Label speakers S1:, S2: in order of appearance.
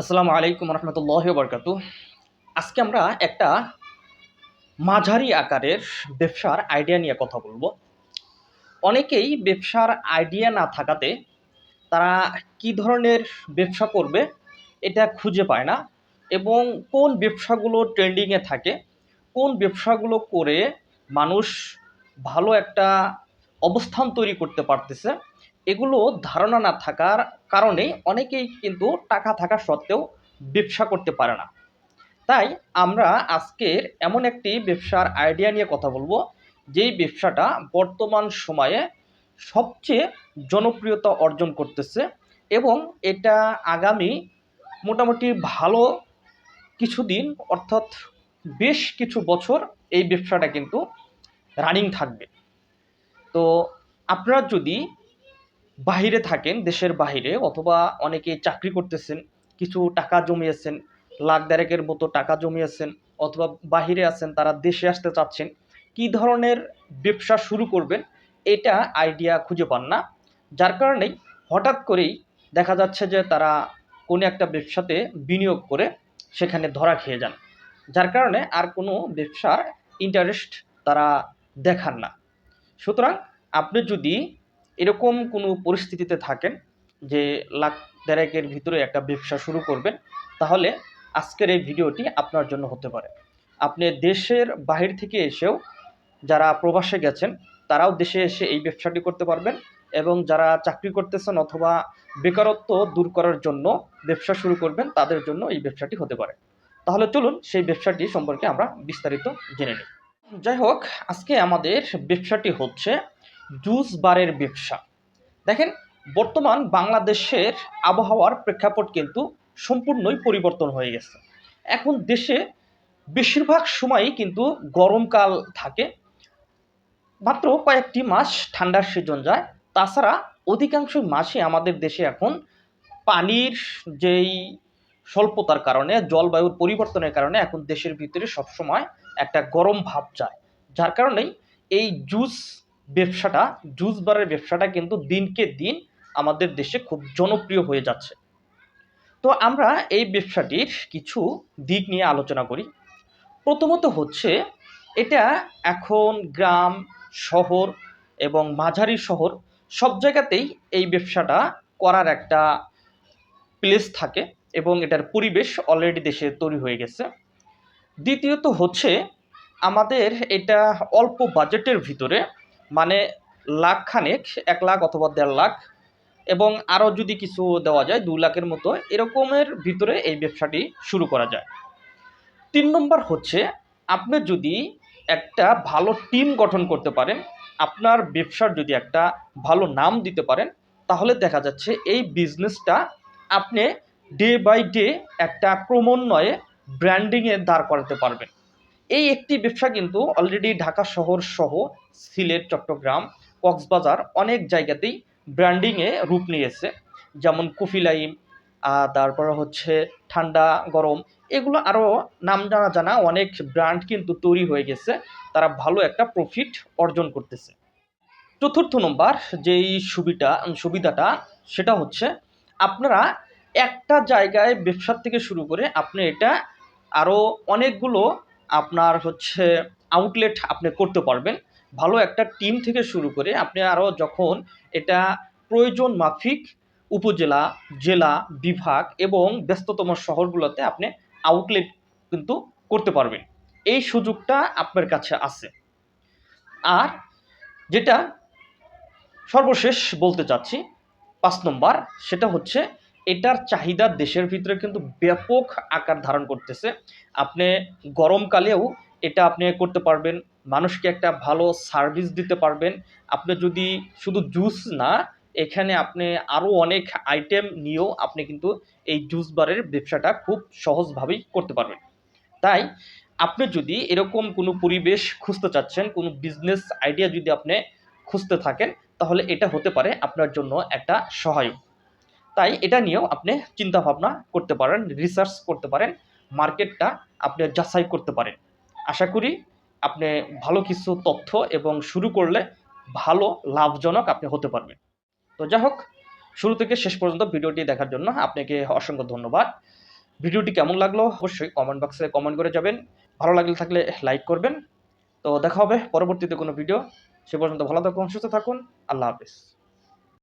S1: আসসালামু আলাইকুম রহমতুল্লাহ বরকাত আজকে আমরা একটা মাঝারি আকারের ব্যবসার আইডিয়া নিয়ে কথা বলব। অনেকেই ব্যবসার আইডিয়া না থাকাতে তারা কি ধরনের ব্যবসা করবে এটা খুঁজে পায় না এবং কোন ব্যবসাগুলো ট্রেন্ডিংয়ে থাকে, কোন ব্যবসাগুলো করে মানুষ ভালো একটা অবস্থান তৈরি করতে পারতেছে এগুলো ধারণা না থাকার কারণে অনেকেই কিন্তু টাকা থাকা সত্ত্বেও ব্যবসা করতে পারে না। তাই আমরা আজকের এমন একটি ব্যবসার আইডিয়া নিয়ে কথা বলব, যেই ব্যবসাটা বর্তমান সময়ে সবচেয়ে জনপ্রিয়তা অর্জন করতেছে এবং এটা আগামী মোটামুটি ভালো কিছুদিন, অর্থাৎ বেশ কিছু বছর এই ব্যবসাটা কিন্তু রানিং থাকবে। তো আপনারা যদি বাহিরে থাকেন, দেশের বাহিরে, অথবা অনেকে চাকরি করতেছেন, কিছু টাকা জমিয়েছেন, লাখ দেড়েকের মতো টাকা জমিয়েছেন, অথবা বাহিরে আছেন, তারা দেশে আসতে চাচ্ছেন, কি ধরনের ব্যবসা শুরু করবেন, এটা আইডিয়া খুঁজে পান না। যার কারণেই হঠাৎ করেই দেখা যাচ্ছে যে তারা কোনো একটা ব্যবসাতে বিনিয়োগ করে সেখানে ধরা খেয়ে যান। যার কারণে আর কোনো ব্যবসার ইন্টারেস্ট তারা দেখান না। সুতরাং আপনি যদি এরকম কোনো পরিস্থিতিতে থাকেন যে লাখ দেড়েকের ভিতরে একটা ব্যবসা শুরু করবেন, তাহলে আজকের এই ভিডিওটি আপনার জন্য হতে পারে। আপনি দেশের বাহির থেকে এসেও যারা প্রবাসে গেছেন, তারাও দেশে এসে এই ব্যবসাটি করতে পারবেন এবং যারা চাকরি করতেছেন অথবা বেকারত্ব দূর করার জন্য ব্যবসা শুরু করবেন, তাদের জন্য এই ব্যবসাটি হতে পারে। তাহলে চলুন সেই ব্যবসাটি সম্পর্কে আমরা বিস্তারিত জেনে নিই। যাই হোক, আজকে আমাদের ব্যবসাটি হচ্ছে জুস বারের ব্যবসা। দেখেন, বর্তমান বাংলাদেশের আবহাওয়ার প্রেক্ষাপট কিন্তু সম্পূর্ণই পরিবর্তন হয়ে গেছে। এখন দেশে বেশিরভাগ সময়ই কিন্তু গরমকাল থাকে। মাত্র কয়েকটি মাস ঠান্ডার সিজন যায়। তাছাড়া অধিকাংশ মাসে আমাদের দেশে এখন পানির যেই স্বল্পতার কারণে, জলবায়ুর পরিবর্তনের কারণে এখন দেশের ভিতরে সবসময় একটা গরম ভাব যায়। যার কারণেই এই জুস ব্যবসাটা জুস বারের ব্যবসাটা কিন্তু দিনকে দিন আমাদের দেশে খুব জনপ্রিয় হয়ে যাচ্ছে। তো আমরা এই ব্যবসাটির কিছু দিক নিয়ে আলোচনা করি। প্রথমত হচ্ছে, এটা এখন গ্রাম, শহর এবং মাঝারি শহর সব জায়গাতেই এই ব্যবসাটা করার একটা প্লেস থাকে এবং এটার পরিবেশ অলরেডি দেশে তৈরি হয়ে গেছে। দ্বিতীয়ত হচ্ছে, আমাদের এটা অল্প বাজেটের ভিতরে মানে লাখ খানেক, এক লাখ অথবা দেড় লাখ, এবং আরও যদি কিছু দেওয়া যায় দু লাখের মতো, এরকমের ভিতরে এই ব্যবসাটি শুরু করা যায়। তিন নম্বর হচ্ছে, আপনি যদি একটা ভালো টিম গঠন করতে পারেন, আপনার ব্যবসার যদি একটা ভালো নাম দিতে পারেন, তাহলে দেখা যাচ্ছে এই বিজনেসটা আপনি ডে বাই ডে একটা ক্রমান্বয়ে ব্র্যান্ডিংয়ে দাঁড় করাতে পারবেন। এই একটি ব্যবসা কিন্তু অলরেডি ঢাকা শহর সহ সিলেট, চট্টগ্রাম, কক্সবাজার অনেক জায়গাতেই ব্র্যান্ডিংয়ে রূপ নিয়েছে। যেমন কুফিলাইম তারপর হচ্ছে ঠান্ডা, গরম, এগুলো আরও নাম জানা জানা অনেক ব্র্যান্ড কিন্তু তৈরি হয়ে গেছে। তারা ভালো একটা প্রফিট অর্জন করতেছে। চতুর্থ নম্বর যেই সুবিধা, সুবিধাটা, সেটা হচ্ছে আপনারা একটা জায়গায় ব্যবসার থেকে শুরু করে আপনি এটা আরও অনেকগুলো আপনার হচ্ছে আউটলেট আপনি করতে পারবেন। ভালো একটা টিম থেকে শুরু করে আপনি আরও যখন এটা প্রয়োজন মাফিক উপজেলা, জেলা, বিভাগ এবং ব্যস্ততম শহরগুলোতে আপনি আউটলেট কিন্তু করতে পারবেন। এই সুযোগটা আপনার কাছে আছে। আর যেটা সর্বশেষ বলতে চাচ্ছি, পাঁচ নম্বর, সেটা হচ্ছে এটার চাহিদা দেশের ভিতরে কিন্তু ব্যাপক আকার ধারণ করতেছে। আপনি গরমকালেও এটা আপনি করতে পারবেন, মানুষকে একটা ভালো সার্ভিস দিতে পারবেন। আপনি যদি শুধু জুস না, এখানে আপনি আরও অনেক আইটেম নিয়েও আপনি কিন্তু এই জুস বারের ব্যবসাটা খুব সহজভাবেই করতে পারবেন। তাই আপনি যদি এরকম কোনো পরিবেশ খুঁজতে চাচ্ছেন, কোনো বিজনেস আইডিয়া যদি আপনি খুঁজতে থাকেন, তাহলে এটা হতে পারে আপনার জন্য একটা সহায়ক। তাই এটা নিয়েও আপনি চিন্তা ভাবনা করতে পারেন রিসার্চ করতে পারেন, মার্কেটটা আপনি যাচাই করতে পারেন। আশা করি আপনি ভালো কিছু তথ্য এবং শুরু করলে ভালো লাভজনক আপনি হতে পারবেন। তো যাই হোক, শুরু থেকে শেষ পর্যন্ত ভিডিওটি দেখার জন্য আপনাকে অসংখ্য ধন্যবাদ। ভিডিওটি কেমন লাগল অবশ্যই কমেন্ট বক্সে কমেন্ট করে যাবেন। ভালো লাগলে থাকলে লাইক করবেন। তো দেখা হবে পরবর্তীতে কোনো ভিডিও সে পর্যন্ত ভালো থাকুন, সুস্থ থাকুন। আল্লাহ হাফিজ।